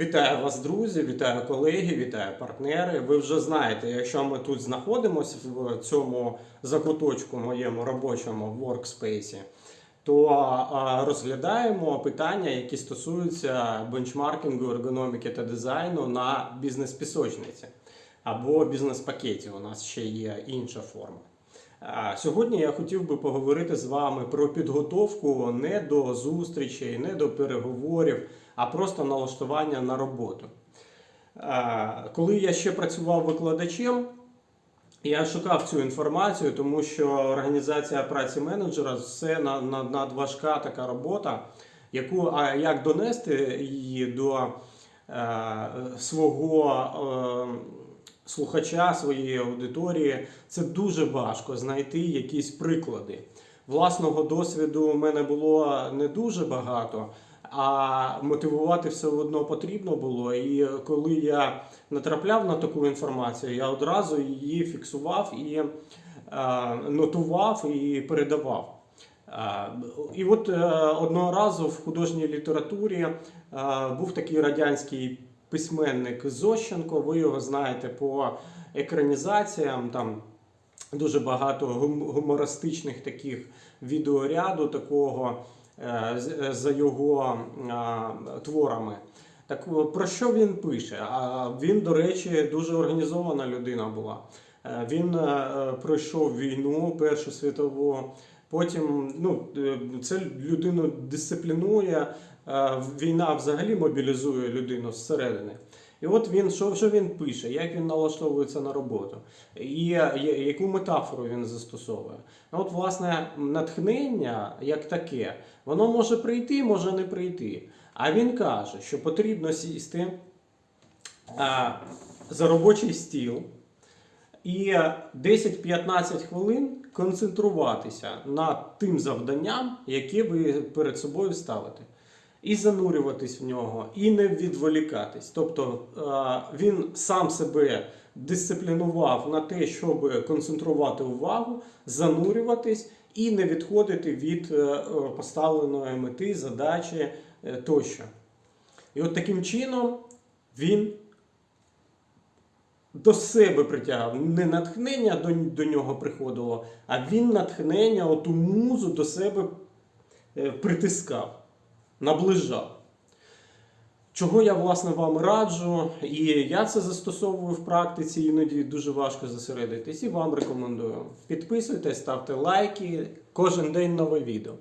Вітаю вас, друзі, вітаю колеги, вітаю партнери. Ви вже знаєте, якщо ми тут знаходимося в цьому закуточку моєму робочому workspace, то розглядаємо питання, які стосуються бенчмаркінгу, ергономіки та дизайну на бізнес-пісочниці або бізнес-пакеті. У нас ще є інша форма. Сьогодні я хотів би поговорити з вами про підготовку не до зустрічей, не до переговорів, а просто налаштування на роботу. Коли я ще працював викладачем, я шукав цю інформацію, тому що організація праці менеджера на- надважка така робота, яку а як донести її до е, свого е, слухача, своєї аудиторії, це дуже важко знайти якісь приклади. Власного досвіду у мене було не дуже багато, а мотивувати все одно потрібно було. І коли я натрапляв на таку інформацію, я одразу її фіксував і е, нотував і передавав. Е, І от е, одного разу в художній літературі е, був такий радянський письменник Зощенко. Ви його знаєте по екранізаціям. Там дуже багато гум- гумористичних таких відеоряду такого е, за його е, творами. Так про що він пише? А він, до речі, дуже організована людина була. Е, Він е, е, пройшов війну Першу світову. Потім ну, е, це людину дисциплінує. е, Війна взагалі мобілізує людину зсередини. І от він що, що він пише, як він налаштовується на роботу, і яку метафору він застосовує. Ну, от, власне, натхнення як таке, воно може прийти, може не прийти. А він каже, що потрібно сісти а, за робочий стіл і 10-15 хвилин концентруватися над тим завданням, яке ви перед собою ставите. І занурюватись в нього, і не відволікатись. Тобто е, він сам себе дисциплінував на те, щоб концентрувати увагу, занурюватись і не відходити від е, поставленої мети, задачі е, тощо. І от таким чином він до себе притягав. Не натхнення до, до нього приходило, а він натхнення, оту музу до себе е, притискав, наближав. Чого я власне вам раджу, і я це застосовую в практиці, іноді дуже важко зосередитись, і вам рекомендую. Підписуйтесь, ставте лайки, кожен день нове відео.